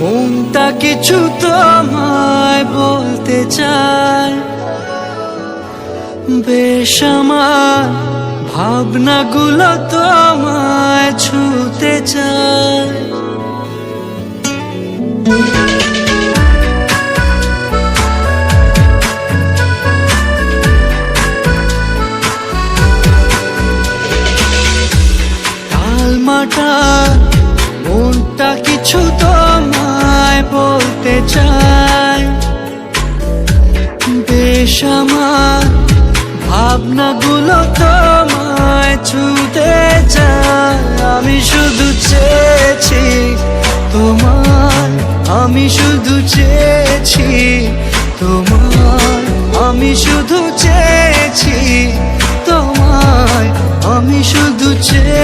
মনটা কিছু তোমায় বলতে চায় বেশ আমার ভাবনাগুলো তোমায় ছুতে চায় তালমাটা মনটা কিছু তোমায় বলতে চায়। বেশ আমার ভাবনাগুলো তোমায় ছুতে চায়। আমি শুধু চেয়েছি তোমার আমি শুধু চেয়েছি তোমার আমি শুধু চেয়েছি তোমায়, আমি শুধু চেয়েছি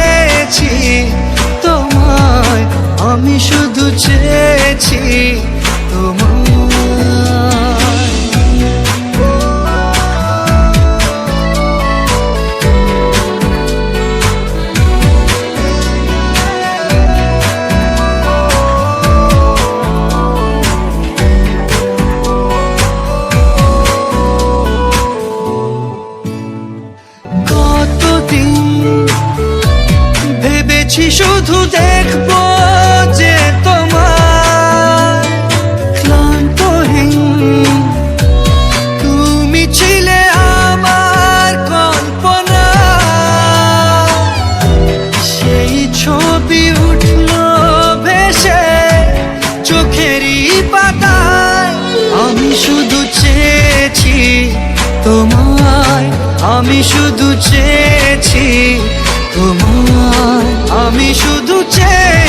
ভেবেছি শুধু দেখব যে তোমার ক্লান্তহীন তুমি ছিলে আমার কল্পনা। সেই ছবি উঠল ভেসে চোখেরই পাতায়। আমি শুধু চেয়েছি তোমায়, আমি শুধু চেয়ে পেয়েছি তোমার আমি শুধু চেয়ে